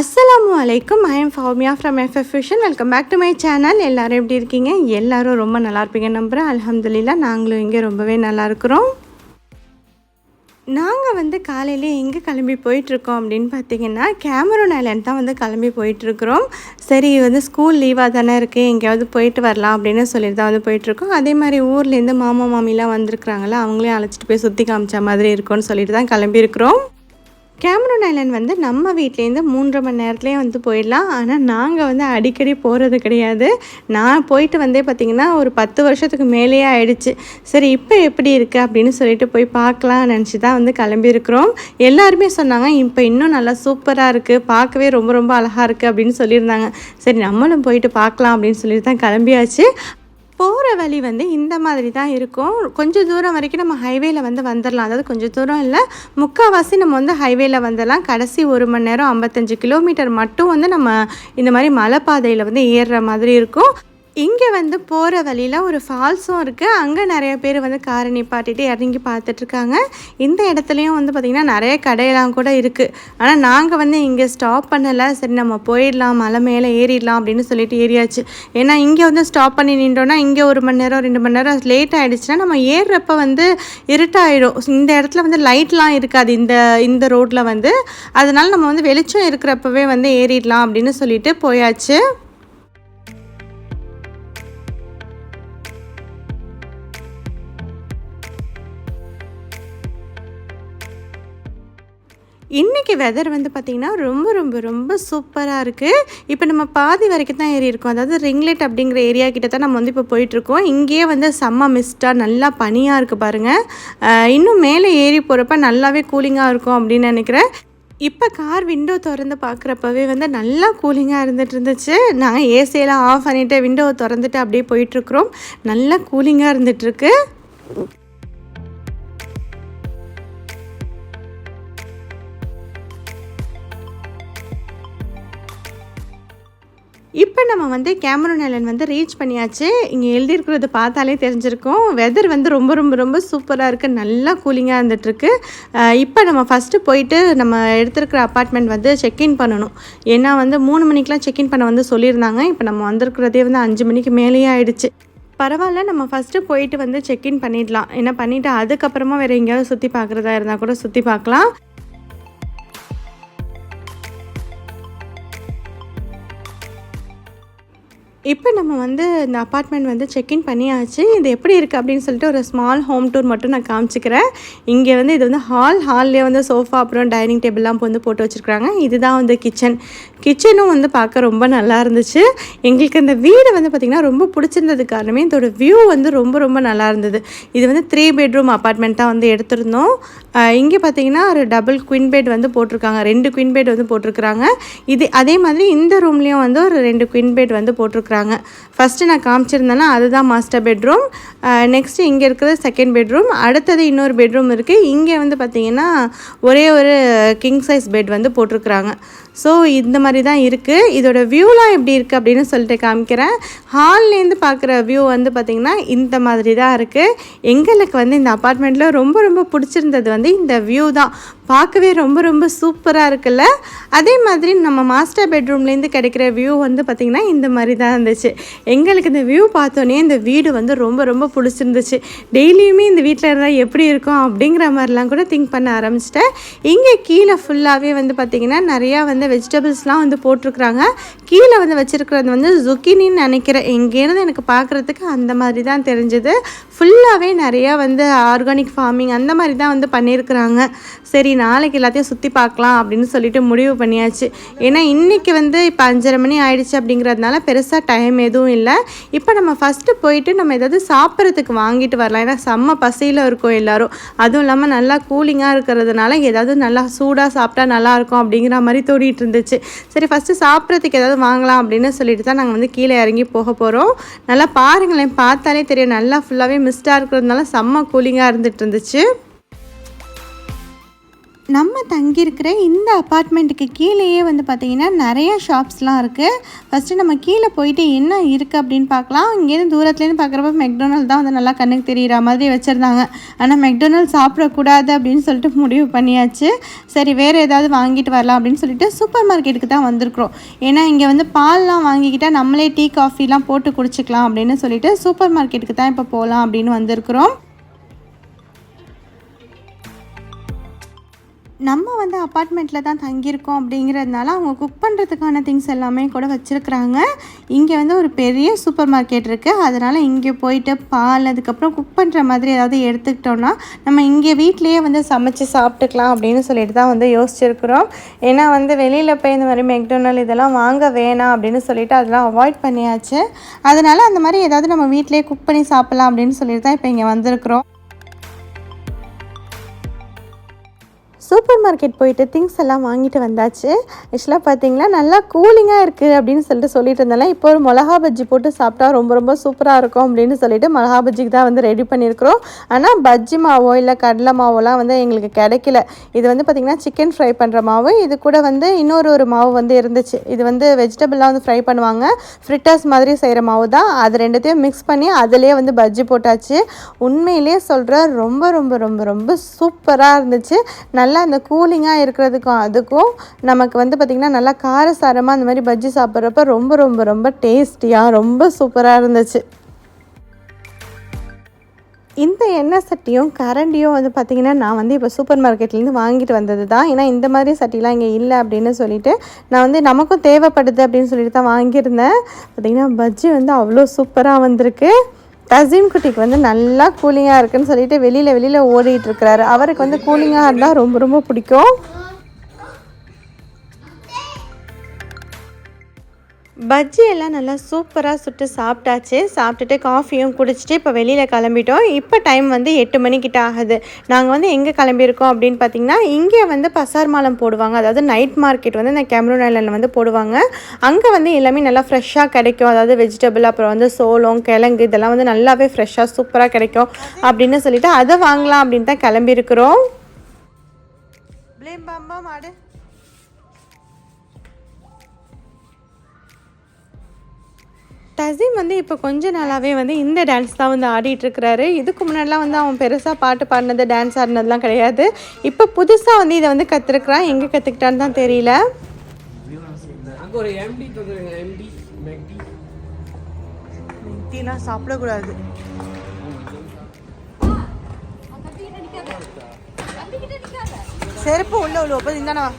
அஸ்ஸலாமு அலைக்கும் I am Fowmiya from FF fusion welcome back to my channel எல்லோரும் எப்படி இருக்கீங்க? எல்லோரும் ரொம்ப நல்லா இருப்பீங்க நம்புகிறேன் அலமதுல்லா நாங்களும் இங்கே ரொம்பவே நல்லா இருக்கிறோம். நாங்கள் வந்து காலையிலே எங்கே கிளம்பி போயிட்டுருக்கோம் அப்படின்னு பார்த்தீங்கன்னா கேமரூன் ஐலாண்ட் தான் வந்து கிளம்பி போயிட்டுருக்குறோம். சரி வந்து ஸ்கூல் லீவாக தானே இருக்குது எங்கேயாவது போயிட்டு வரலாம் அப்படின்னு சொல்லிட்டு தான் வந்து போயிட்டுருக்கோம். அதே மாதிரி ஊர்லேருந்து மாமா மாமிலாம் வந்திருக்கிறாங்களா அவங்களையும் அழைச்சிட்டு போய் சுற்றி காமிச்ச மாதிரி இருக்கும்னு சொல்லிட்டு தான் கிளம்பியிருக்கிறோம் கேமரூன் ஐலாண்ட் வந்து நம்ம வீட்லேருந்து மூன்றரை மணி நேரத்துலேயே வந்து போயிடலாம். ஆனால் நாங்கள் வந்து அடிக்கடி போகிறது கிடையாது. நான் போயிட்டு வந்தே பார்த்திங்கன்னா ஒரு பத்து வருஷத்துக்கு மேலேயே ஆயிடுச்சு. சரி இப்போ எப்படி இருக்குது அப்படின்னு சொல்லிட்டு போய் பார்க்கலாம் நினச்சி தான் வந்து கிளம்பியிருக்கிறோம். எல்லாருமே சொன்னாங்க இப்போ இன்னும் நல்லா சூப்பராக இருக்குது பார்க்கவே ரொம்ப ரொம்ப அழகாக இருக்குது அப்படின்னு சொல்லியிருந்தாங்க. சரி நம்மளும் போயிட்டு பார்க்கலாம் அப்படின்னு சொல்லிட்டு தான் கிளம்பியாச்சு. போகிற வழி வந்து இந்த மாதிரி தான் இருக்கும். கொஞ்சம் தூரம் வரைக்கும் நம்ம ஹைவேல வந்து வந்துடலாம் அதாவது கொஞ்சம் தூரம் இல்லை முக்கால்வாசி நம்ம வந்து ஹைவேல வந்துடலாம் கடைசி ஒரு மணி நேரம் ஐம்பத்தஞ்சு கிலோமீட்டர் மட்டும் வந்து நம்ம இந்த மாதிரி மலைப்பாதையில் வந்து ஏறுற மாதிரி இருக்கும். இங்கே வந்து போகிற வழியில் ஒரு ஃபால்ஸும் இருக்குது அங்கே நிறைய பேர் வந்து காரை நிப்பாட்டிட்டு இறங்கி பார்த்துட்ருக்காங்க. இந்த இடத்துலையும் வந்து பார்த்திங்கன்னா நிறைய கடையெல்லாம் கூட இருக்குது ஆனால் நாங்கள் வந்து இங்கே ஸ்டாப் பண்ணலை. சரி நம்ம போயிடலாம். மலை மேலே ஏறிடலாம் அப்படின்னு சொல்லிட்டு ஏறியாச்சு. ஏன்னா இங்கே வந்து ஸ்டாப் பண்ணி நின்றோன்னா இங்கே ஒரு மணி நேரம் ரெண்டு மணி நேரம் லேட் ஆகிடுச்சுன்னா நம்ம ஏறுறப்ப வந்து இருட்டாயிடும். இந்த இடத்துல வந்து லைட்லாம் இருக்காது. இந்த இந்த ரோட்டில் வந்து. அதனால் நம்ம வந்து வெளிச்சம் இருக்கிறப்பவே வந்து ஏறிடலாம் அப்படின்னு சொல்லிட்டு போயாச்சு. இன்றைக்கி வெதர் வந்து பார்த்திங்கன்னா ரொம்ப ரொம்ப ரொம்ப சூப்பராக இருக்குது இப்போ நம்ம பாதி வரைக்கும் தான் ஏறி இருக்கோம். அதாவது ரிங்லெட் அப்படிங்கிற ஏரியா கிட்ட தான் நம்ம வந்து இப்போ போயிட்டுருக்கோம் இங்கேயே வந்து செம்ம மிஸ்டாக நல்லா பனியாக இருக்குது பாருங்கள் இன்னும் மேலே ஏறி போகிறப்ப நல்லாவே கூலிங்காக இருக்கும் அப்படின்னு நினைக்கிறேன். இப்போ கார் விண்டோ திறந்து பார்க்குறப்பவே வந்து நல்லா கூலிங்காக இருந்துட்டு இருந்துச்சு. நாங்கள் ஏசியெல்லாம் ஆஃப் பண்ணிவிட்டு விண்டோவை திறந்துட்டு அப்படியே போயிட்டுருக்குறோம் நல்லா கூலிங்காக இருந்துகிட்ருக்கு இப்போ நம்ம வந்து கேமரூன் ஐலண்ட் வந்து ரீச் பண்ணியாச்சு. இங்கே எழுதியிருக்கிறது பார்த்தாலே தெரிஞ்சிருக்கும். வெதர் வந்து ரொம்ப ரொம்ப ரொம்ப சூப்பராக இருக்குது நல்லா கூலிங்காக இருந்துகிட்ருக்கு இப்போ நம்ம ஃபஸ்ட்டு போயிட்டு நம்ம எடுத்திருக்கிற அப்பார்ட்மெண்ட் வந்து செக்இன் பண்ணணும். ஏன்னா வந்து மூணு மணிக்கெலாம் செக்இன் பண்ண வந்து சொல்லியிருந்தாங்க. இப்போ நம்ம வந்திருக்கிறதே வந்து அஞ்சு மணிக்கு மேலேயே ஆயிடுச்சு. பரவாயில்ல நம்ம ஃபஸ்ட்டு போயிட்டு வந்து செக்இன் பண்ணிடலாம். ஏன்னா பண்ணிவிட்டு அதுக்கப்புறமா வேறு எங்கேயாவது சுற்றி பார்க்குறதா இருந்தால் கூட சுற்றி பார்க்கலாம். இப்போ நம்ம வந்து இந்த அப்பார்ட்மெண்ட் வந்து செக்இன் பண்ணியாச்சு. இது எப்படி இருக்குது அப்படின்னு சொல்லிட்டு ஒரு ஸ்மால் ஹோம் டூர் மட்டும் நான் காமிச்சிக்கிறேன். இங்கே வந்து இது வந்து ஹால் ஹால்லே வந்து சோஃபா அப்புறம் டைனிங் டேபிள்லாம் வந்து போட்டு வச்சுருக்காங்க இதுதான் வந்து கிச்சன் கிச்சனும் வந்து பார்க்க ரொம்ப நல்லா இருந்துச்சு. எங்களுக்கு இந்த வீடு வந்து பார்த்திங்கன்னா ரொம்ப பிடிச்சிருந்தது காரணமே இதோட வியூ வந்து ரொம்ப ரொம்ப நல்லா இருந்தது. இது வந்து த்ரீ பெட்ரூம் அப்பார்ட்மெண்ட் தான் வந்து எடுத்திருந்தோம். இங்கே பார்த்தீங்கன்னா ஒரு டபுள் குயின் பெட் வந்து போட்டிருக்காங்க. ரெண்டு குயின் பெட் வந்து போட்டிருக்கிறாங்க. இது அதே மாதிரி இந்த ரூம்லேயும் வந்து ஒரு ரெண்டு குயின் பெட் வந்து போட்டிருக்காங்க. போட்டிருக்கிறாங்க ஃபஸ்ட்டு நான் காமிச்சிருந்தேன்னா அதுதான் மாஸ்டர் பெட்ரூம் நெக்ஸ்ட்டு இங்கே இருக்கிறது செகண்ட் பெட்ரூம் அடுத்தது இன்னொரு பெட்ரூம் இருக்குது இங்கே வந்து பார்த்திங்கன்னா ஒரே ஒரு கிங் சைஸ் பெட் வந்து போட்டிருக்கிறாங்க. ஸோ இந்த மாதிரி தான் இருக்குது இதோட வியூலாம் எப்படி இருக்குது அப்படின்னு சொல்லிட்டு காமிக்கிறேன். ஹால்லேருந்து பார்க்குற வியூ வந்து பார்த்திங்கன்னா இந்த மாதிரி தான் இருக்குது எங்களுக்கு வந்து இந்த அப்பார்ட்மெண்ட்டில் ரொம்ப ரொம்ப பிடிச்சிருந்தது வந்து இந்த வியூ தான். பார்க்கவே ரொம்ப ரொம்ப சூப்பராக இருக்குல்ல? அதே மாதிரி நம்ம மாஸ்டர் பெட்ரூம்லேருந்து கிடைக்கிற வியூ வந்து பார்த்திங்கன்னா இந்த மாதிரி தான் இருந்துச்சு. எங்களுக்கு இந்த வியூ பார்த்தோன்னே இந்த வீடு வந்து ரொம்ப ரொம்ப பிடிச்சிருந்துச்சு. டெய்லியுமே இந்த வீட்டில் இருந்தால் எப்படி இருக்கும் அப்படிங்கிற மாதிரிலாம் கூட திங்க் பண்ண ஆரம்பிச்சிட்டேன். இங்கே கீழே ஃபுல்லாகவே வந்து பார்த்திங்கன்னா நிறையா வந்து வெஜிடபிள்ஸ்லாம் வந்து போட்டிருக்குறாங்க. கீழே வந்து வச்சுருக்கிறது வந்து ஜுக்கினின்னு நினைக்கிறேன் எங்கேருந்து எனக்கு பார்க்குறதுக்கு அந்த மாதிரி தான் தெரிஞ்சது. ஃபுல்லாகவே நிறையா வந்து ஆர்கானிக் ஃபார்மிங் அந்த மாதிரி தான் வந்து பண்ணியிருக்கிறாங்க. சரி நாளைக்கு எல்லாத்தையும் சுற்றி பார்க்கலாம் அப்படின்னு சொல்லிட்டு முடிவு பண்ணியாச்சு. ஏன்னா இன்றைக்கி வந்து இப்போ அஞ்சரை மணி ஆயிடுச்சு அப்படிங்கிறதுனால பெருசாக டைம் எதுவும் இல்லை. இப்போ நம்ம ஃபஸ்ட்டு போயிட்டு நம்ம ஏதாவது சாப்பிட்றதுக்கு வாங்கிட்டு வரலாம். ஏன்னா செம்ம பசியில் இருக்கோம் எல்லோரும். அதுவும் இல்லாமல் நல்லா கூலிங்காக இருக்கிறதுனால ஏதாவது நல்லா சூடாக சாப்பிட்டா நல்லாயிருக்கும் அப்படிங்கிற மாதிரி தோடிட்டு இருந்துச்சு சரி ஃபஸ்ட்டு சாப்பிட்றதுக்கு ஏதாவது வாங்கலாம் அப்படின்னு சொல்லிட்டு தான் நாங்கள் வந்து கீழே இறங்கி போக போகிறோம் நல்லா பாருங்களேன் பார்த்தாலே தெரியும். நல்லா ஃபுல்லாகவே மிஸ்டாக இருக்கிறதுனால செம்ம கூலிங்காக இருந்துட்டு இருந்துச்சு. நம்ம தங்கியிருக்கிற இந்த அப்பார்ட்மெண்ட்டுக்கு கீழேயே வந்து பார்த்திங்கன்னா நிறைய ஷாப்ஸ்லாம் இருக்குது ஃபஸ்ட்டு நம்ம கீழே போயிட்டு என்ன இருக்குது அப்படின்னு பார்க்கலாம். இங்கேருந்து தூரத்துலேருந்து பார்க்குறப்ப மெக்டொனல் தான் வந்து நல்லா கண்ணுக்கு தெரிகிற மாதிரி வச்சுருந்தாங்க. ஆனால் மெக்டொனல் சாப்பிடக்கூடாது அப்படின்னு சொல்லிட்டு முடிவு பண்ணியாச்சு. சரி வேறு ஏதாவது வாங்கிட்டு வரலாம் அப்படின்னு சொல்லிட்டு சூப்பர் மார்க்கெட்டுக்கு தான் வந்திருக்கிறோம். ஏன்னா இங்கே வந்து பால்லாம் வாங்கிக்கிட்டால் நம்மளே டீ காஃபிலாம் போட்டு குடிச்சிக்கலாம் அப்படின்னு சொல்லிட்டு சூப்பர் மார்க்கெட்டுக்கு தான் இப்போ போகலாம் அப்படின்னு வந்திருக்கிறோம். நம்ம வந்து அப்பார்ட்மெண்ட்டில் தான் தங்கியிருக்கோம் அப்படிங்கிறதுனால அவங்க குக் பண்ணுறதுக்கான திங்ஸ் எல்லாமே கூட வச்சுருக்குறாங்க. இங்கே வந்து ஒரு பெரிய சூப்பர் மார்க்கெட் இருக்குது அதனால் இங்கே போயிட்டு பால் அதுக்கப்புறம் குக் பண்ணுற மாதிரி ஏதாவது எடுத்துக்கிட்டோன்னா நம்ம இங்கே வீட்லேயே வந்து சமைச்சு சாப்பிட்டுக்கலாம் அப்படின்னு சொல்லிட்டு தான் வந்து யோசிச்சிருக்கிறோம். ஏன்னா வந்து வெளியில் போய் இந்த மாதிரி மெக்டொனல் இதெல்லாம் வாங்க வேணாம் அப்படின்னு சொல்லிட்டு அதெல்லாம் அவாய்ட் பண்ணியாச்சு. அதனால் அந்த மாதிரி ஏதாவது நம்ம வீட்டிலேயே குக் பண்ணி சாப்பிட்லாம் அப்படின்னு சொல்லிட்டு தான் இப்போ இங்கே வந்திருக்கிறோம். சூப்பர் மார்க்கெட் போயிட்டு திங்ஸ் எல்லாம் வாங்கிட்டு வந்தாச்சு. ஆக்சுவலாக பார்த்தீங்கன்னா நல்லா கூலிங்காக இருக்குது அப்படின்னு சொல்லிட்டு சொல்லிட்டு இருந்தாலும் இப்போ ஒரு மிளகா பஜ்ஜி போட்டு சாப்பிட்டா ரொம்ப ரொம்ப சூப்பராக இருக்கும் அப்படின்னு சொல்லிட்டு மிளகா பஜ்ஜிக்கு தான் வந்து ரெடி பண்ணியிருக்கிறோம். ஆனால் பஜ்ஜி மாவோ இல்லை கடலை மாவோலாம் வந்து எங்களுக்கு கிடைக்கல. இது வந்து பார்த்திங்கன்னா சிக்கன் ஃப்ரை பண்ணுற மாவு. இது கூட வந்து இன்னொரு ஒரு மாவு வந்து இருந்துச்சு. இது வந்து வெஜிடபிள்லாம் வந்து ஃப்ரை பண்ணுவாங்க. ஃப்ரிட்டர்ஸ் மாதிரி செய்கிற மாவு தான். அது ரெண்டுத்தையும் மிக்ஸ் பண்ணி அதிலே வந்து பஜ்ஜி போட்டாச்சு. உண்மையிலே சொல்கிற ரொம்ப ரொம்ப ரொம்ப ரொம்ப சூப்பராக இருந்துச்சு. நல்லா அந்த கூலிங்காக இருக்கிறதுக்கும் அதுக்கும் நமக்கு வந்து பார்த்திங்கன்னா நல்லா காரசாரமாக அந்த மாதிரி பஜ்ஜி சாப்பிட்றப்ப ரொம்ப ரொம்ப ரொம்ப டேஸ்டியாக ரொம்ப சூப்பராக இருந்துச்சு. இந்த எண்ணெய் சட்டியும் கரண்டியும் வந்து பார்த்திங்கன்னா நான் வந்து இப்போ சூப்பர் மார்க்கெட்லேருந்து வாங்கிட்டு வந்தது தான் ஏன்னா இந்த மாதிரி சட்டிலாம் இங்கே இல்லை அப்படின்னு சொல்லிட்டு நான் வந்து நமக்கும் தேவைப்படுது அப்படின்னு சொல்லிட்டு தான் வாங்கியிருந்தேன். பார்த்திங்கன்னா பஜ்ஜி வந்து அவ்வளோ சூப்பராக வந்திருக்கு. தசீம் குட்டிக்கு வந்து நல்லா கூலிங்காக இருக்குன்னு சொல்லிட்டு வெளியில் வெளியில் ஓடிட்டு இருக்கிறாரு. அவருக்கு வந்து கூலிங்காக இருந்தால் ரொம்ப ரொம்ப பிடிக்கும். பஜ்ஜி எல்லாம் நல்லா சூப்பராக சுட்டு சாப்பிட்டாச்சு. சாப்பிட்டுட்டு காஃபியும் குடிச்சிட்டு இப்போ வெளியில் கிளம்பிட்டோம். இப்போ டைம் வந்து எட்டு மணிக்கிட்ட ஆகுது. நாங்கள் வந்து எங்கே கிளம்பியிருக்கோம் அப்படின்னு பார்த்தீங்கன்னா இங்கே வந்து பசார் மாலம் போடுவாங்க. அதாவது நைட் மார்க்கெட் வந்து இந்த கேமரூன் ஐலண்டில் வந்து போடுவாங்க. அங்கே வந்து எல்லாமே நல்லா ஃப்ரெஷ்ஷாக கிடைக்கும். அதாவது வெஜிடபிள் அப்புறம் வந்து சோளம் கிழங்கு இதெல்லாம் வந்து நல்லாவே ஃப்ரெஷ்ஷாக சூப்பராக கிடைக்கும் அப்படின்னு சொல்லிட்டு அதை வாங்கலாம் அப்படின்னு தான் கிளம்பியிருக்கிறோம். மாடு. தசீம் வந்து இப்போ கொஞ்ச நாளாகவே வந்து இந்த டான்ஸ் தான் வந்து ஆடிட்டு இருக்கிறாரு. இதுக்கு முன்னாடிலாம் வந்து அவன் பெருசாக பாட்டு பாடினது டான்ஸ் ஆடினதுலாம் கிடையாது. இப்போ புதுசாக வந்து இதை வந்து கற்றுருக்குறான் எங்கே கற்றுக்கிட்டான்னு தான் தெரியல. அங்க ஒரு எம்டி தந்துருங்க எம்டி மெக்டி டீலாம் சாப்பிடக்கூடாது. செருப்பு உள்ள உள்ள இந்தானவா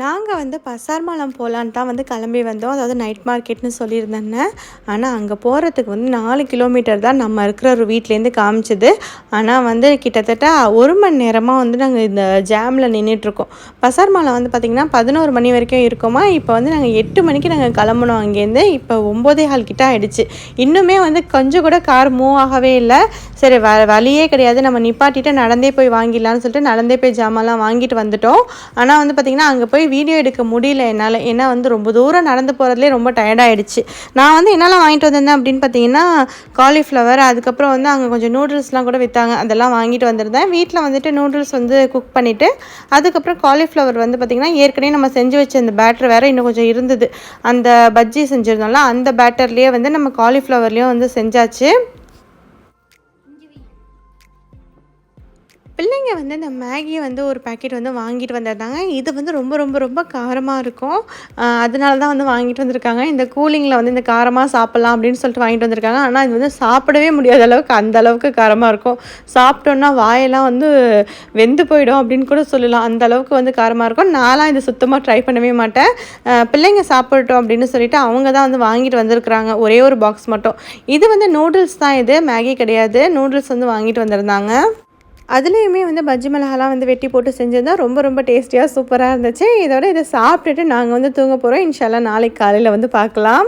நாங்கள் வந்து பசார்மலம் போகலான்னு தான் வந்து கிளம்பி வந்தோம். அதாவது நைட் மார்க்கெட்னு சொல்லியிருந்தேன் ஆனால் அங்கே போகிறதுக்கு வந்து நாலு கிலோமீட்டர் தான் நம்ம இருக்கிற ஒரு வீட்லேருந்து காமிச்சது. ஆனால் வந்து கிட்டத்தட்ட ஒரு மணி நேரமாக வந்து நாங்கள் இந்த ஜாமில் நின்றுட்டுருக்கோம் பசார் மாலம் வந்து பார்த்திங்கன்னா பதினோரு மணி வரைக்கும் இருக்கோமா? இப்போ வந்து நாங்கள் எட்டு மணிக்கு நாங்கள் கிளம்பணும் அங்கேருந்து. இப்போ ஒம்போதே ஹால் கிட்ட ஆகிடுச்சு இன்னுமே வந்து கொஞ்சம் கூட கார் மூவ் ஆகவே இல்லை. சரி வ வழியே கிடையாது. நம்ம நிப்பாட்டிட்டு நடந்தே போய் வாங்கிடலாம்னு சொல்லிட்டு நடந்தே போய் ஜாமான்லாம் வாங்கிட்டு வந்துட்டோம். ஆனால் வந்து பார்த்திங்கன்னா அங்கே போய் வீடியோ எடுக்க முடியல என்னால் ஏன்னா வந்து ரொம்ப தூரம் நடந்து போகிறதுலே ரொம்ப டயர்டாயிடுச்சு நான் வந்து என்னெல்லாம் வாங்கிட்டு வந்திருந்தேன் அப்படின்னு பார்த்தீங்கன்னா காலிஃப்ளவர் அதுக்கப்புறம் வந்து அங்கே கொஞ்சம் நூடுல்ஸ்லாம் கூட விற்றாங்க அதெல்லாம் வாங்கிட்டு வந்திருந்தேன். வீட்டில் வந்துட்டு நூடுல்ஸ் வந்து குக் பண்ணிவிட்டு அதுக்கப்புறம் காலிஃப்ளவர் வந்து பார்த்திங்கன்னா ஏற்கனவே நம்ம செஞ்சு வச்ச அந்த பேட்டர் வேறு இன்னும் கொஞ்சம் இருந்தது. அந்த பஜ்ஜி செஞ்சுருந்தோம்ல அந்த பேட்டர்லேயே வந்து நம்ம காலிஃப்ளவர்லேயும் வந்து செஞ்சாச்சு. பிள்ளைங்க வந்து இந்த மேகியை வந்து ஒரு பேக்கெட் வந்து வாங்கிட்டு வந்திருந்தாங்க. இது வந்து ரொம்ப ரொம்ப ரொம்ப காரமாக இருக்கும். அதனால தான் வந்து வாங்கிட்டு வந்திருக்காங்க. இந்த கூலிங்கில் வந்து இந்த காரமாக சாப்பிட்லாம் அப்படின்னு சொல்லிட்டு வாங்கிட்டு வந்திருக்காங்க. ஆனால் இது வந்து சாப்பிடவே முடியாத அளவுக்கு அந்த அளவுக்கு காரமாக இருக்கும். சாப்பிட்டோன்னா வாயெல்லாம் வந்து வெந்து போயிடும் அப்படின்னு கூட சொல்லலாம். அந்த அளவுக்கு வந்து காரமாக இருக்கும். நான்லாம் இது சுத்தமாக ட்ரை பண்ணவே மாட்டேன். பிள்ளைங்க சாப்பிடட்டும் அப்படின்னு சொல்லிட்டு அவங்க தான் வந்து வாங்கிட்டு வந்திருக்கிறாங்க. ஒரே ஒரு பாக்ஸ் மட்டும். இது வந்து நூடுல்ஸ் தான் இது. மேகி கிடையாது. நூடுல்ஸ் வந்து வாங்கிட்டு வந்திருந்தாங்க. அதுலேயுமே வந்து பஜ்ஜி மிளகாலாம் வந்து வெட்டி போட்டு செஞ்சிருந்தா ரொம்ப ரொம்ப டேஸ்டியாக சூப்பராக இருந்துச்சு. இதோட இதை சாப்பிட்டுட்டு நாங்கள் வந்து தூங்க போகிறோம் இன்ஷால்லா நாளைக்கு காலையில் வந்து பார்க்கலாம்.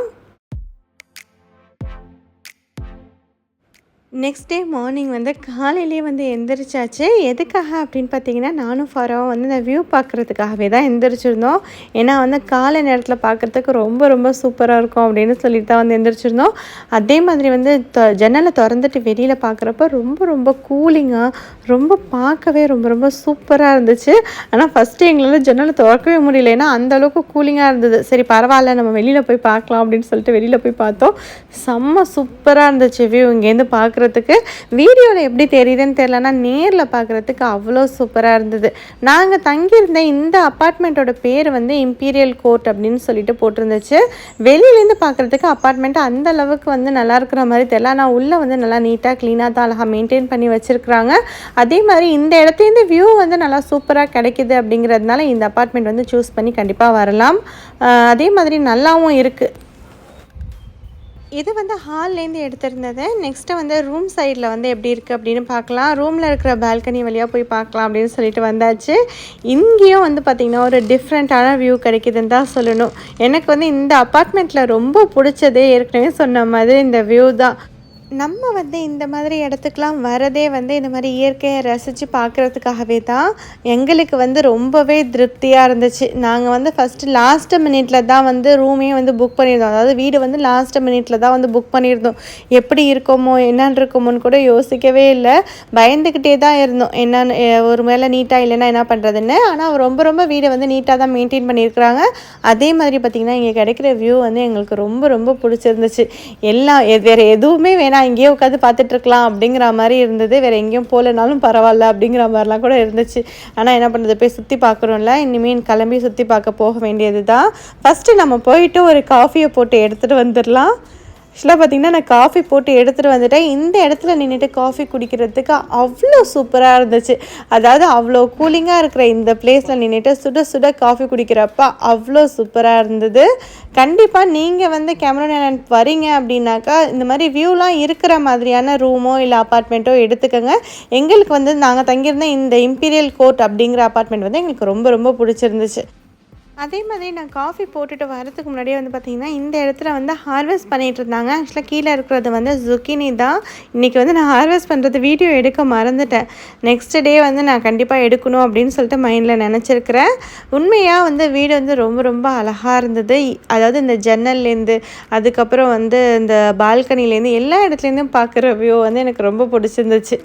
நெக்ஸ்ட் டே மார்னிங் வந்து காலையிலேயே வந்து எந்திரிச்சாச்சு. எதுக்காக அப்படின்னு பார்த்தீங்கன்னா நானும் ஃபராவும் வந்து இந்த வியூ பார்க்குறதுக்காகவே தான் எந்திரிச்சிருந்தோம். ஏன்னா வந்து காலை நேரத்தில் பார்க்குறதுக்கு ரொம்ப ரொம்ப சூப்பராக இருக்கும் அப்படின்னு சொல்லிட்டு தான் வந்து எந்திரிச்சிருந்தோம். அதே மாதிரி வந்து ஜன்னலை திறந்துட்டு வெளியில் பார்க்குறப்ப ரொம்ப ரொம்ப கூலிங்காக ரொம்ப பார்க்கவே ரொம்ப ரொம்ப சூப்பராக இருந்துச்சு. ஆனால் ஃபஸ்ட்டு எங்களால் ஜன்னலை திறக்கவே முடியல. ஏன்னா அந்த அளவுக்கு கூலிங்காக இருந்தது. சரி பரவாயில்ல நம்ம வெளியில் போய் பார்க்கலாம் அப்படின்னு சொல்லிட்டு வெளியில் போய் பார்த்தோம். செம்ம சூப்பராக இருந்துச்சு வியூ இங்கேருந்து பார்க்குறதுக்கு வீடியோவில் எப்படி தெரியுதுன்னு தெரிலனா நேரில் பார்க்குறதுக்கு அவ்வளோ சூப்பராக இருந்தது. நாங்கள் தங்கியிருந்த இந்த அப்பார்ட்மெண்ட்டோட பேர் வந்து இம்பீரியல் கோர்ட் அப்படின்னு சொல்லிட்டு போட்டிருந்துச்சு. வெளியிலேருந்து பார்க்குறதுக்கு அப்பார்ட்மெண்ட் அந்த அளவுக்கு வந்து நல்லா இருக்கிற மாதிரி தெரியல. ஆனால் உள்ளே வந்து நல்லா நீட்டாக க்ளீனாக தான் அழகாக மெயின்டைன் பண்ணி வச்சுருக்குறாங்க. அதே மாதிரி இந்த இடத்துலேருந்து வியூ வந்து நல்லா சூப்பராக கிடைக்கிது அப்படிங்கிறதுனால இந்த அப்பார்ட்மெண்ட் வந்து சூஸ் பண்ணி கண்டிப்பாக வரலாம். அதே மாதிரி நல்லாவும் இருக்குது இது வந்து ஹால்லேருந்து எடுத்திருந்தது. நெக்ஸ்ட்டு வந்து ரூம் சைடில் வந்து எப்படி இருக்குது அப்படின்னு பார்க்கலாம். ரூமில் இருக்கிற பால்கனி வழியாக போய் பார்க்கலாம் அப்படின்னு சொல்லிட்டு வந்தாச்சு. இங்கேயும் வந்து பார்த்திங்கன்னா ஒரு டிஃப்ரெண்ட்டான வியூ கிடைக்குதுன்னு தான் சொல்லணும். எனக்கு வந்து இந்த அப்பார்ட்மெண்ட்டில் ரொம்ப பிடிச்சதே ஏற்கனவே சொன்ன மாதிரி இந்த வியூ தான். நம்ம வந்து இந்த மாதிரி இடத்துக்குலாம் வரதே வந்து இந்த மாதிரி இயற்கையை ரசித்து பார்க்குறதுக்காகவே தான் எங்களுக்கு வந்து ரொம்பவே திருப்தியாக இருந்துச்சு. நாங்கள் வந்து ஃபஸ்ட்டு லாஸ்ட்டு மினிட்ல தான் வந்து ரூமே வந்து புக் பண்ணியிருந்தோம். அதாவது வீடு வந்து லாஸ்ட் மினிட்ல தான் வந்து புக் பண்ணியிருந்தோம். எப்படி இருக்கோமோ என்னன்னு இருக்கோமோன்னு கூட யோசிக்கவே இல்லை. பயந்துக்கிட்டே தான் இருந்தோம். என்னன்னு ஒரு மேலே நீட்டாக இல்லைன்னா என்ன பண்ணுறதுன்னு ஆனால் ரொம்ப ரொம்ப வீடை வந்து நீட்டாக தான் மெயின்டைன் பண்ணியிருக்கிறாங்க. அதே மாதிரி பார்த்திங்கன்னா இங்கே கிடைக்கிற வியூ வந்து எங்களுக்கு ரொம்ப ரொம்ப பிடிச்சிருந்துச்சு. எல்லாம் எ- எதுவுமே வேணாம் இங்கேயே உட்காந்து பார்த்துட்டு இருக்கலாம் அப்படிங்கிற மாதிரி இருந்தது. வேறு எங்கேயும் போகலனாலும் பரவாயில்ல அப்படிங்கிற மாதிரிலாம் கூட இருந்துச்சு. ஆனால் என்ன பண்ணுறது? போய் சுற்றி பார்க்குறோம்ல. இனிமேல் கிளம்பி சுற்றி பார்க்க போக வேண்டியது தான் ஃபஸ்ட்டு நம்ம போயிட்டு ஒரு காஃபியை போட்டு எடுத்துகிட்டு வந்துடலாம். ஆக்சுவலாக பார்த்தீங்கன்னா நான் காஃபி போட்டு எடுத்துகிட்டு வந்துட்டேன். இந்த இடத்துல நின்றுட்டு காஃபி குடிக்கிறதுக்கு அவ்வளோ சூப்பராக இருந்துச்சு. அதாவது அவ்வளோ கூலிங்காக இருக்கிற இந்த பிளேஸில் நின்றுட்டு சுட சுட காஃபி குடிக்கிறப்ப அவ்வளோ சூப்பராக இருந்தது. கண்டிப்பாக நீங்கள் வந்து கேமரா ஐலாண்ட் வரீங்க அப்படின்னாக்கா இந்த மாதிரி வியூலாம் இருக்கிற மாதிரியான ரூமோ இல்லை அப்பார்ட்மெண்ட்டோ எடுத்துக்கோங்க. எங்களுக்கு வந்து நாங்கள் தங்கியிருந்த இந்த இம்பீரியல் கோர்ட் அப்படிங்கிற அப்பார்ட்மெண்ட் வந்து எங்களுக்கு ரொம்ப ரொம்ப பிடிச்சிருந்துச்சு. அதே மாதிரி நான் காஃபி போட்டுட்டு வரதுக்கு முன்னாடியே வந்து பார்த்திங்கன்னா இந்த இடத்துல வந்து ஹார்வெஸ்ட் பண்ணிகிட்டு இருந்தாங்க. ஆக்சுவலாக கீழே இருக்கிறது வந்து ஜுக்கினி தான். இன்றைக்கி வந்து நான் ஹார்வெஸ்ட் பண்ணுறது வீடியோ எடுக்க மறந்துட்டேன். நெக்ஸ்ட் டே வந்து நான் கண்டிப்பாக எடுக்கணும் அப்படின்னு சொல்லிட்டு மைண்டில் நினச்சிருக்கிறேன். உண்மையாக வந்து வீடு வந்து ரொம்ப ரொம்ப அழகாக இருந்தது. அதாவது இந்த ஜன்னல்லேருந்து அதுக்கப்புறம் வந்து இந்த பால்கனிலேருந்து எல்லா இடத்துலேருந்தும் பார்க்குற வியூ வந்து எனக்கு ரொம்ப பிடிச்சிருந்துச்சு.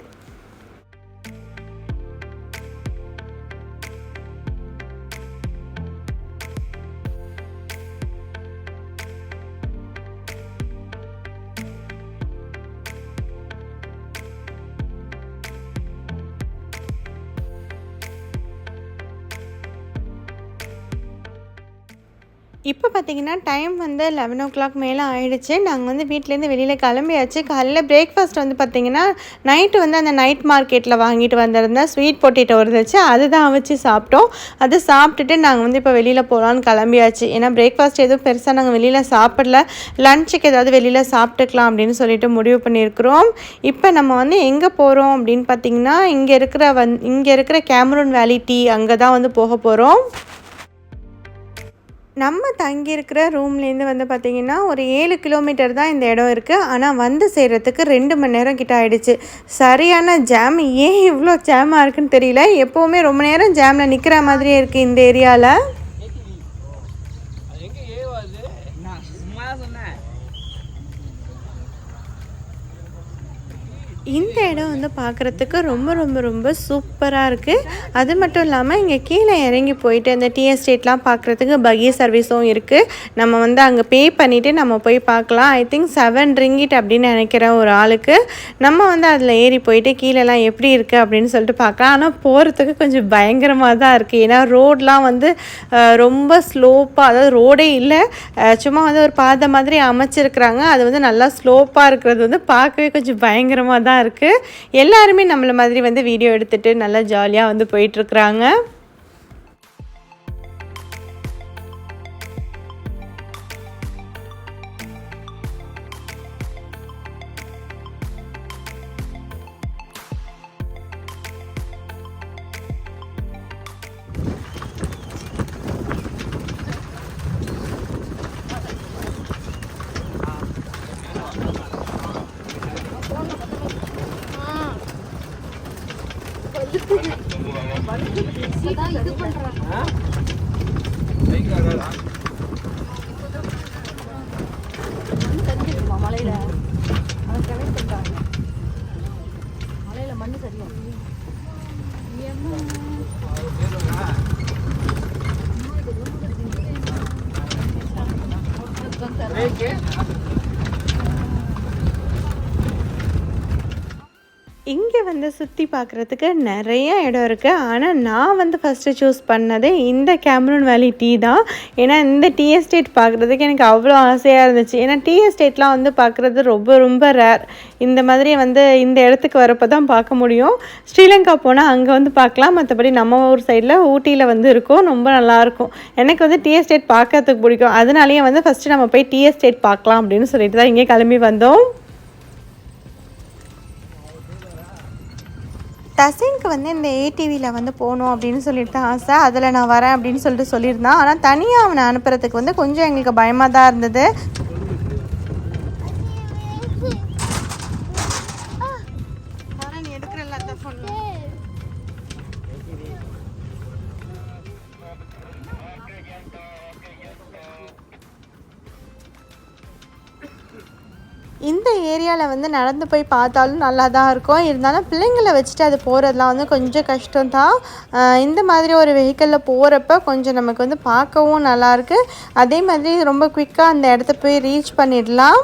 இப்போ பார்த்தீங்கன்னா டைம் வந்து லெவன் ஓ கிளாக் மேலே ஆயிடுச்சு. நாங்கள் வந்து வீட்டிலேருந்து வெளியில் கிளம்பியாச்சு. காலையில் பிரேக்ஃபாஸ்ட் வந்து பார்த்தீங்கன்னா நைட்டு வந்து அந்த நைட் மார்க்கெட்டில் வாங்கிட்டு வந்திருந்தேன். ஸ்வீட் பொட்டேட்டோ இருந்துச்சு. அதுதான் வச்சு சாப்பிட்டோம். அது சாப்பிட்டுட்டு நாங்கள் வந்து இப்போ வெளியில் போகலான்னு கிளம்பியாச்சு. ஏன்னா பிரேக்ஃபாஸ்ட் எதுவும் பெருசாக நாங்கள் வெளியில் சாப்பிடல. லஞ்சுக்கு ஏதாவது வெளியில் சாப்பிட்டுக்கலாம் அப்படின்னு சொல்லிட்டு முடிவு பண்ணியிருக்கிறோம். இப்போ நம்ம வந்து எங்கே போகிறோம் அப்படின்னு பார்த்தீங்கன்னா இங்கே இருக்கிற வந் இங்கே இருக்கிற கேமரூன் வேலி டீ அங்கே தான் வந்து போக போகிறோம் நம்ம தங்கியிருக்கிற ரூம்லேருந்து வந்து பார்த்திங்கன்னா ஒரு ஏழு கிலோமீட்டர் தான் இந்த இடம் இருக்குது ஆனால் வந்து சேர்கிறதுக்கு ரெண்டு மணி நேரம் கிட்ட ஆயிடுச்சு. சரியான ஜாம் ஏன் இவ்வளோ ஜாமாக இருக்குன்னு தெரியல. எப்போவுமே ரொம்ப நேரம் ஜாமில் நிற்கிற மாதிரியே இருக்குது இந்த ஏரியாவில் அது எங்க ஏவா அது நான் சும்மா தான் சொன்னேன் இந்த இடம் வந்து பார்க்குறதுக்கு ரொம்ப ரொம்ப ரொம்ப சூப்பராக இருக்குது அது மட்டும் இல்லாமல் இங்கே கீழே இறங்கி போயிட்டு இந்த டீ எஸ்டேட்லாம் பார்க்குறதுக்கு பகி சர்வீஸும் இருக்குது நம்ம வந்து அங்கே பே பண்ணிவிட்டு நம்ம போய் பார்க்கலாம். ஐ திங்க் செவன் ரிங்கிட் அப்படின்னு நினைக்கிற ஒரு ஆளுக்கு நம்ம வந்து அதில் ஏறி போயிட்டு கீழெல்லாம் எப்படி இருக்குது அப்படின்னு சொல்லிட்டு பார்க்கலாம். ஆனால் போகிறதுக்கு கொஞ்சம் பயங்கரமாக தான் இருக்குது ஏன்னா ரோட்லாம் வந்து ரொம்ப ஸ்லோப்பாக அதாவது ரோடே இல்லை. சும்மா வந்து ஒரு பாதை மாதிரி அமைச்சிருக்கிறாங்க. அது வந்து நல்லா ஸ்லோப்பாக இருக்கிறது வந்து பார்க்கவே கொஞ்சம் பயங்கரமாக தான் இருக்குது எல்லாருமே நம்மள மாதிரி வந்து வீடியோ எடுத்துகிட்டு நல்லா ஜாலியாக வந்து போயிட்டுருக்குறாங்க மலையில. அவன் கனெக்ட் பண்றாங்க மலையில மண்ணு சரியும் இங்கே வந்து சுற்றி பார்க்குறதுக்கு நிறைய இடம் இருக்குது ஆனால் நான் வந்து ஃபஸ்ட்டு சூஸ் பண்ணது இந்த கேமரூன் வேலி டீ தான். ஏன்னா இந்த டீ எஸ்டேட் பார்க்குறதுக்கு எனக்கு அவ்வளோ ஆசையாக இருந்துச்சு. ஏன்னா டீ எஸ்டேட்லாம் வந்து பார்க்குறது ரொம்ப ரொம்ப ரேர் இந்த மாதிரி வந்து இந்த இடத்துக்கு வரப்போ தான் பார்க்க முடியும். ஸ்ரீலங்கா போனால் அங்கே வந்து பார்க்கலாம். மற்றபடி நம்ம ஊர் சைடில் ஊட்டியில் வந்து இருக்கும். ரொம்ப நல்லாயிருக்கும் எனக்கு வந்து டீ எஸ்டேட் பார்க்கறதுக்கு பிடிக்கும். அதனாலேயே வந்து ஃபஸ்ட்டு நம்ம போய் டீ எஸ்டேட் பார்க்கலாம் அப்படின்னு சொல்லிட்டு தான் இங்கே கிளம்பி வந்தோம். தசின்க்கு வந்து இந்த ஏடிவியில் வந்து போகணும் அப்படின்னு சொல்லிட்டு தான் ஆசை. அதில் நான் வரேன் அப்படின்னு சொல்லிட்டு சொல்லியிருந்தான். ஆனால் தனியாக அவனை அனுப்புறதுக்கு வந்து கொஞ்சம் எங்களுக்கு பயமாக தான் இருந்தது. இந்த ஏரியாவில் வந்து நடந்து போய் பார்த்தாலும் நல்லா தான் இருக்கும். இருந்தாலும் பிள்ளைங்களை வச்சுட்டு அது போகிறதுலாம் வந்து கொஞ்சம் கஷ்டம்தான். தான் இந்த மாதிரி ஒரு வெஹிக்கிளில் போகிறப்ப கொஞ்சம் நமக்கு வந்து பார்க்கவும் நல்லாயிருக்கு அதே மாதிரி ரொம்ப குயிக்காக அந்த இடத்த போய் ரீச் பண்ணிடலாம்.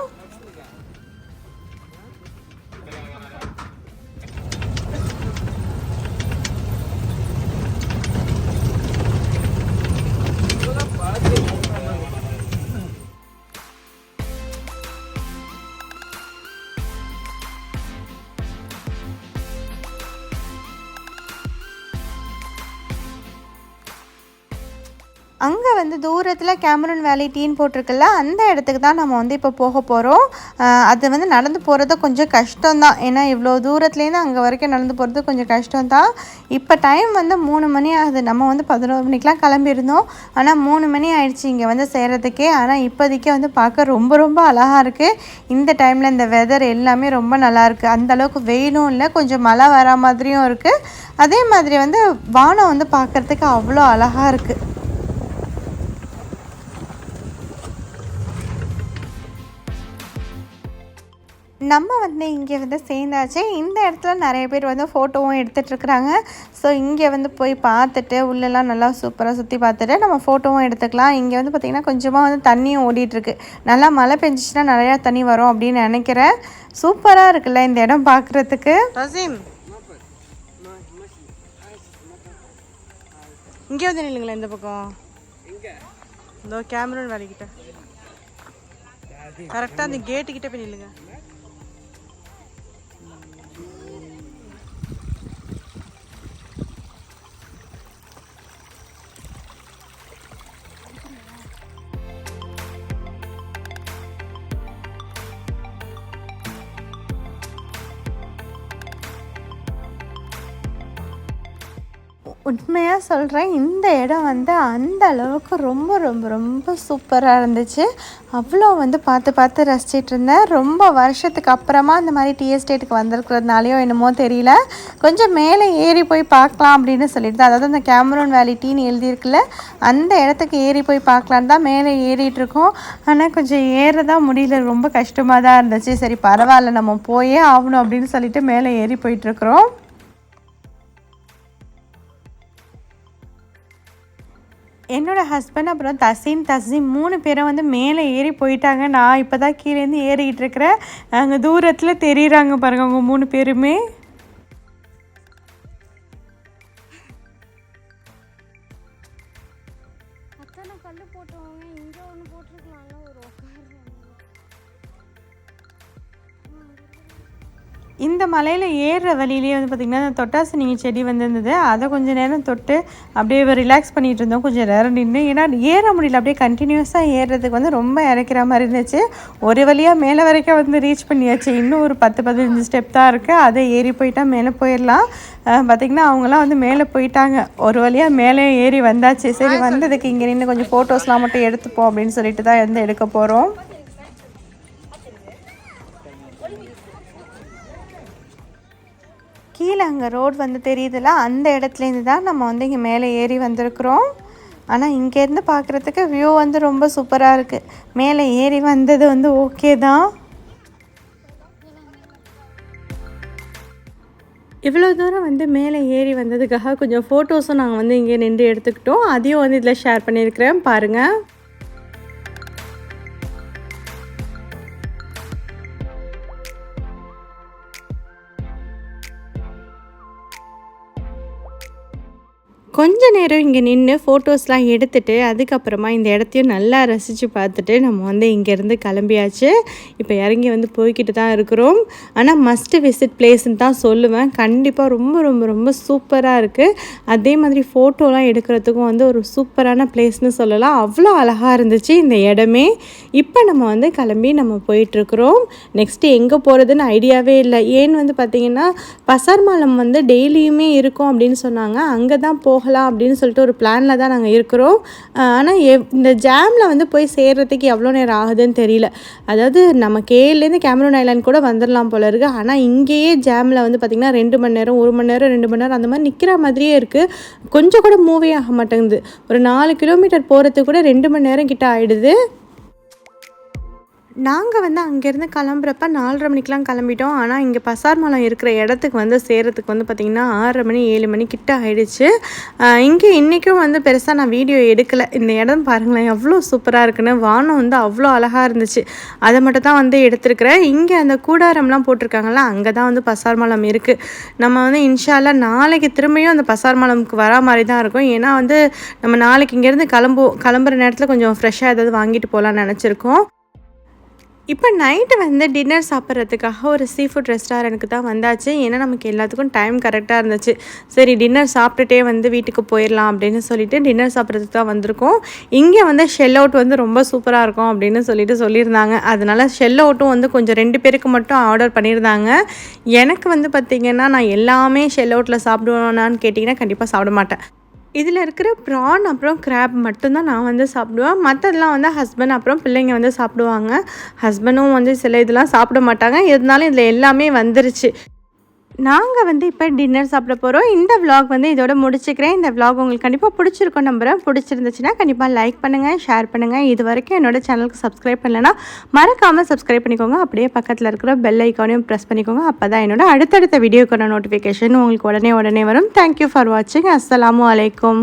அங்கே வந்து தூரத்தில் கேமரன் வேலி டீன் போட்டிருக்குல்ல அந்த இடத்துக்கு தான் நம்ம வந்து இப்போ போக போகிறோம் அது வந்து நடந்து போகிறது கொஞ்சம் கஷ்டம்தான். ஏன்னா இவ்வளோ தூரத்துலேருந்து அங்கே வரைக்கும் நடந்து போகிறது கொஞ்சம் கஷ்டம்தான். இப்போ டைம் வந்து மூணு மணி ஆகுது. நம்ம வந்து பதினோரு மணிக்கெலாம் கிளம்பியிருந்தோம். ஆனால் மூணு மணி ஆயிடுச்சு இங்கே வந்து சேர்கிறதுக்கே ஆனால் இப்போதைக்கே வந்து பார்க்க ரொம்ப ரொம்ப அழகாக இருக்குது இந்த டைமில் இந்த வெதர் எல்லாமே ரொம்ப நல்லாயிருக்கு அந்தளவுக்கு வெயிலும் இல்லை கொஞ்சம் மழை வர மாதிரியும் இருக்குது அதே மாதிரி வந்து வானம் வந்து பார்க்குறதுக்கு அவ்வளோ அழகாக இருக்குது நம்ம வந்து இங்கே வந்து சேர்ந்தாச்சு. இந்த இடத்துல நிறைய பேர் வந்து ஃபோட்டோவும் எடுத்துகிட்ருக்குறாங்க ஸோ இங்கே வந்து போய் பார்த்துட்டு உள்ளெல்லாம் நல்லா சூப்பராக சுற்றி பார்த்துட்டு நம்ம ஃபோட்டோவும் எடுத்துக்கலாம். இங்கே வந்து பார்த்திங்கன்னா கொஞ்சமாக வந்து தண்ணியும் ஓடிட்டுருக்கு. நல்லா மழை பெஞ்சிச்சுன்னா நிறையா தண்ணி வரும் அப்படின்னு நினைக்கிறேன். சூப்பராக இருக்குல்ல இந்த இடம் பார்க்குறதுக்கு? ரசீம் இங்கே வந்து நில்லுங்களேன் இந்த பக்கம். இந்த கேமரன் வேலைக்கிட்ட. கரெக்டாக அந்த கேட்டு கிட்ட போய் நில்லுங்க. உண்மையாக சொல்கிறேன் இந்த இடம் வந்து அந்த அளவுக்கு ரொம்ப ரொம்ப ரொம்ப சூப்பராக இருந்துச்சு. அவ்வளோ வந்து பார்த்து பார்த்து ரசிச்சிட்டு இருந்தேன். ரொம்ப வருஷத்துக்கு அப்புறமா இந்த மாதிரி டீ எஸ்டேட்டுக்கு வந்திருக்கிறதுனாலையோ என்னமோ தெரியல. கொஞ்சம் மேலே ஏறி போய் பார்க்கலாம் அப்படின்னு சொல்லிட்டு தான். அதாவது அந்த கேமரூன் வேலி டீன்னு எழுதியிருக்குல்ல அந்த இடத்துக்கு ஏறி போய் பார்க்கலான்னு தான் மேலே ஏறிட்டு இருக்கோம். ஆனால் கொஞ்சம் ஏறதான் முடியல. ரொம்ப கஷ்டமாக தான் இருந்துச்சு. சரி பரவாயில்ல நம்ம போயே ஆகணும் அப்படின்னு சொல்லிட்டு மேலே ஏறி போயிட்டுருக்குறோம் என்னோட ஹஸ்பண்ட் அப்புறம் தசீம் தசீம் மூணு பேரும் வந்து மேலே ஏறி போயிட்டாங்க. நான் இப்போ தான் கீழேருந்து ஏறிக்கிட்டு இருக்கிறேன். அங்கே தூரத்தில் தெரியுறாங்க பாருங்க அவங்க மூணு பேருமே. இந்த மலையில் ஏறுற வழியிலேயே வந்து பார்த்திங்கன்னா தொட்டாசினிங்க செடி வந்திருந்தது அதை கொஞ்சம் நேரம் தொட்டு அப்படியே ரிலாக்ஸ் பண்ணிகிட்டு இருந்தோம். கொஞ்சம் நேரம் நின்று ஏன்னா ஏற முடியல. அப்படியே கண்டினியூஸாக ஏறுறதுக்கு வந்து ரொம்ப இறக்கிற மாதிரி இருந்துச்சு. ஒரு வழியாக மேலே வரைக்கும் வந்து ரீச் பண்ணியாச்சு. இன்னும் ஒரு பத்து பதினஞ்சு ஸ்டெப் தான் இருக்குது அதை ஏறி போயிட்டா மேலே போயிடலாம். பார்த்திங்கன்னா அவங்களாம் வந்து மேலே போயிட்டாங்க. ஒரு வழியாக மேலே ஏறி வந்தாச்சு. சரி வந்ததுக்கு இங்கே நின்று கொஞ்சம் ஃபோட்டோஸ்லாம் மட்டும் எடுத்துப்போம் அப்படின்னு சொல்லிட்டு தான் வந்து எடுக்க போகிறோம் கீழே அங்கே ரோடு வந்து தெரியுதுல அந்த இடத்துலேருந்து தான் நம்ம வந்து இங்கே மேலே ஏறி வந்திருக்கிறோம். ஆனால் இங்கேருந்து பார்க்குறதுக்கு வியூ வந்து ரொம்ப சூப்பராக இருக்குது மேலே ஏறி வந்தது வந்து ஓகே தான். இவ்வளோ தூரம் வந்து மேலே ஏறி வந்ததுக்காக கொஞ்சம் ஃபோட்டோஸும் நாங்கள் வந்து இங்கே நின்று எடுத்துக்கிட்டோம். அதையும் வந்து இதில் ஷேர் பண்ணியிருக்கிறேன். பாருங்கள் கொஞ்ச நேரம் இங்கே நின்று ஃபோட்டோஸ்லாம் எடுத்துட்டு அதுக்கப்புறமா இந்த இடத்தையும் நல்லா ரசித்து பார்த்துட்டு நம்ம வந்து இங்கேருந்து கிளம்பியாச்சு. இப்போ இறங்கி வந்து போய்கிட்டு தான் இருக்கிறோம். ஆனால் மஸ்ட்டு விசிட் பிளேஸ்ன்னு தான் சொல்லுவேன். கண்டிப்பாக ரொம்ப ரொம்ப ரொம்ப சூப்பராக இருக்குது அதே மாதிரி ஃபோட்டோலாம் எடுக்கிறதுக்கும் வந்து ஒரு சூப்பரான பிளேஸ்னு சொல்லலாம். அவ்வளோ அழகாக இருந்துச்சு இந்த இடமே. இப்போ நம்ம வந்து கிளம்பி நம்ம போயிட்டுருக்குறோம். நெக்ஸ்ட்டு எங்கே போகிறதுன்னு ஐடியாவே இல்லை. ஏன்னு வந்து பார்த்திங்கன்னா பசார் மாலம் வந்து டெய்லியுமே இருக்கும் அப்படின்னு சொன்னாங்க. அங்கே தான் போகலாம் அப்படின்னு சொல்லிட்டு ஒரு பிளானில் தான் நாங்கள் இருக்கிறோம். ஆனால் எவ் இந்த ஜாமில் வந்து போய் சேர்றதுக்கு எவ்வளோ நேரம் ஆகுதுன்னு தெரியல. அதாவது நம்ம கேலேருந்து கேமரூன் ஐலாண்ட் கூட வந்துடலாம் போல இருக்குது ஆனால் இங்கேயே ஜாமில் வந்து பார்த்திங்கன்னா ரெண்டு மணி நேரம் ஒரு மணி நேரம் ரெண்டு மணி நேரம் அந்த மாதிரி நிற்கிற மாதிரியே இருக்குது கொஞ்சம் கூட மூவே ஆக மாட்டேங்குது. ஒரு நாலு கிலோமீட்டர் போகிறதுக்கு கூட ரெண்டு மணி நேரம் கிட்ட ஆகிடுது நாங்கள் வந்து அங்கேருந்து கிளம்புறப்ப நாலரை மணிக்கெலாம் கிளம்பிட்டோம். ஆனால் இங்கே பசார் மலம் இருக்கிற இடத்துக்கு வந்து சேரத்துக்கு வந்து பார்த்திங்கன்னா ஆறரை மணி ஏழு மணி கிட்ட ஆயிடுச்சு. இங்கே இன்றைக்கும் வந்து பெருசாக நான் வீடியோ எடுக்கலை. இந்த இடம் பாருங்களேன் எவ்வளோ சூப்பராக இருக்குன்னு. வானம் வந்து அவ்வளோ அழகாக இருந்துச்சு. அதை மட்டும் தான் வந்து எடுத்திருக்கிறேன். இங்கே அந்த கூடாரம்லாம் போட்டிருக்காங்களா அங்கே தான் வந்து பசார் மலம் இருக்குது நம்ம வந்து இன்ஷால்லா நாளைக்கு திரும்பியும் அந்த பசார் மலமுக்கு வரா மாதிரி தான் இருக்கும். ஏன்னா வந்து நம்ம நாளைக்கு இங்கேருந்து கிளம்புவோம் கிளம்புற நேரத்தில் கொஞ்சம் ஃப்ரெஷ்ஷாக ஏதாவது வாங்கிட்டு போகலான்னு நினச்சிருக்கோம். இப்போ நைட்டு வந்து டின்னர் சாப்பிட்றதுக்காக ஒரு சீ ஃபுட் ரெஸ்டாரண்ட்டுக்கு தான் வந்தாச்சு. ஏன்னா நமக்கு எல்லாத்துக்கும் டைம் கரெக்டாக இருந்துச்சு. சரி டின்னர் சாப்பிட்டுட்டே வந்து வீட்டுக்கு போயிடலாம் அப்படின்னு சொல்லிட்டு டின்னர் சாப்பிட்றதுக்கு தான் வந்திருக்கோம். இங்கே வந்து ஷெல் அவுட் வந்து ரொம்ப சூப்பராக இருக்கும் அப்படின்னு சொல்லிட்டு சொல்லியிருந்தாங்க. அதனால ஷெல் அவுட்டும் வந்து கொஞ்சம் ரெண்டு பேருக்கு மட்டும் ஆர்டர் பண்ணியிருந்தாங்க. எனக்கு வந்து பார்த்திங்கன்னா நான் எல்லாமே ஷெல் அவுட்டில் சாப்பிடுவேனான்னு கேட்டிங்கன்னா கண்டிப்பாக சாப்பிட மாட்டேன். இதில் இருக்கிற ப்ரான் அப்புறம் கிராப் மட்டும்தான் நான் வந்து சாப்பிடுவேன். மற்றதெல்லாம் வந்து ஹஸ்பண்ட் அப்புறம் பிள்ளைங்க வந்து சாப்பிடுவாங்க. ஹஸ்பண்டும் வந்து சில இதெல்லாம் சாப்பிட மாட்டாங்க. இருந்தாலும் இதில் எல்லாமே வந்துருச்சு. நாங்கள் வந்து இப்போ டின்னர் சாப்பிட போகிறோம் இந்த விலாக் வந்து இதோட முடிச்சுக்கிறேன். இந்த விலாக் உங்களுக்கு கண்டிப்பாக பிடிச்சிருக்கும் நம்புகிறேன் பிடிச்சிருந்துச்சுன்னா கண்டிப்பாக லைக் பண்ணுங்கள் ஷேர் பண்ணுங்கள் இது வரைக்கும் என்னோட சேனலுக்கு சப்ஸ்கிரைப் பண்ணலைன்னா மறக்காமல் சப்ஸ்கிரைப் பண்ணிக்கோங்க. அப்படியே பக்கத்தில் இருக்கிற பெல் ஐக்கானையும் ப்ரெஸ் பண்ணிக்கோங்க. அப்போ தான் என்னோட அடுத்தடுத்த வீடியோக்கான நோட்டிஃபிகேஷன் உங்களுக்கு உடனே உடனே வரும். தேங்க்யூ ஃபார் வாட்சிங் அஸ்ஸலாமு அலைக்கும்.